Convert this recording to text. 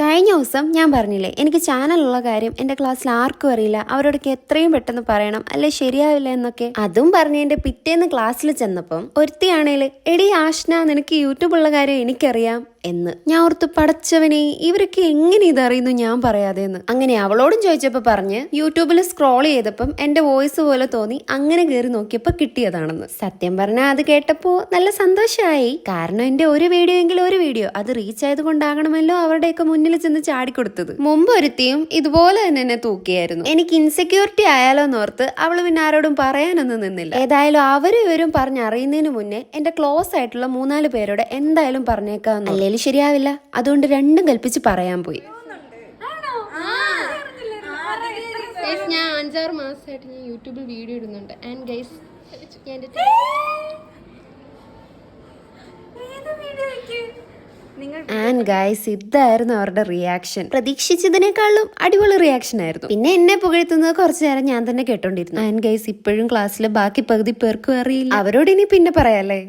കഴിഞ്ഞ ദിവസം ഞാൻ പറഞ്ഞില്ലേ എനിക്ക് ചാനലുള്ള കാര്യം എന്റെ ക്ലാസ്സിൽ ആർക്കും അറിയില്ല. അവരോടൊക്കെ എത്രയും പെട്ടെന്ന് പറയണം അല്ലെ ശരിയാവില്ല എന്നൊക്കെ. അതും പറഞ്ഞ് എന്റെ പിറ്റേന്ന് ക്ലാസ്സിൽ ചെന്നപ്പം ഒരുത്തിയാണേൽ എടി ആഷ്ന നിനക്ക് യൂട്യൂബുള്ള കാര്യം എനിക്കറിയാം എന്ന്. ഞാൻ ഓർത്ത് പടച്ചവനെ ഇവരൊക്കെ എങ്ങനെ ഇതറിയുന്നു ഞാൻ പറയാതെ എന്ന് അങ്ങനെ അവളോടും ചോദിച്ചപ്പോൾ പറഞ്ഞ് യൂട്യൂബിൽ സ്ക്രോൾ ചെയ്തപ്പം എന്റെ വോയിസ് പോലെ തോന്നി അങ്ങനെ കയറി നോക്കിയപ്പോൾ കിട്ടിയതാണെന്ന്. സത്യം പറഞ്ഞാൽ അത് കേട്ടപ്പോൾ നല്ല സന്തോഷമായി കാരണം എന്റെ ഒരു വീഡിയോ എങ്കിലും ഒരു വീഡിയോ അത് റീച്ച് ആയത് കൊണ്ടാകണമല്ലോ അവരുടെയൊക്കെ മുന്നിൽ ചെന്ന് ചാടിക്കൊടുത്തത്. മുമ്പ് ഒരുത്തിയും ഇതുപോലെ തന്നെ എന്നെ തൂക്കിയായിരുന്നു. എനിക്ക് ഇൻസെക്യൂരിറ്റി ആയാലോ എന്നോർത്ത് അവൾ പിന്നെ ആരോടും പറയാനൊന്നും നിന്നില്ല. ഏതായാലും അവരും ഇവരും പറഞ്ഞറിയുന്നതിന് മുന്നേ എന്റെ ക്ലോസ് ആയിട്ടുള്ള മൂന്നാൽ പേരോട് എന്തായാലും പറഞ്ഞേക്കാന്ന് അല്ലേലും ശരിയാവില്ല. അതുകൊണ്ട് രണ്ടും കൽപ്പിച്ച് പറയാൻ പോയി. ഞാൻ അഞ്ചാറ് മാസമായിട്ട് ഞാൻ യൂട്യൂബിൽ വീഡിയോ ഇടുന്നുണ്ട്. ആൻഡ് ഗൈസ് ഞാൻ ആൻഡ് ഗായ്സ് ഇതായിരുന്നു അവരുടെ റിയാക്ഷൻ പ്രതീക്ഷിച്ചതിനേക്കാളും അടിപൊളി റിയാക്ഷൻ ആയിരുന്നു. പിന്നെ എന്നെ പുകഴ്ത്തുന്നത് കുറച്ചു നേരം ഞാൻ തന്നെ കേട്ടോണ്ടിരുന്നു. ആൻഡ് ഗൈസ് ഇപ്പോഴും ക്ലാസ്സിലെ ബാക്കി പകുതി പേർക്കും അറിയില്ല. അവരോട് ഇനി പിന്നെ പറയാല്ലേ?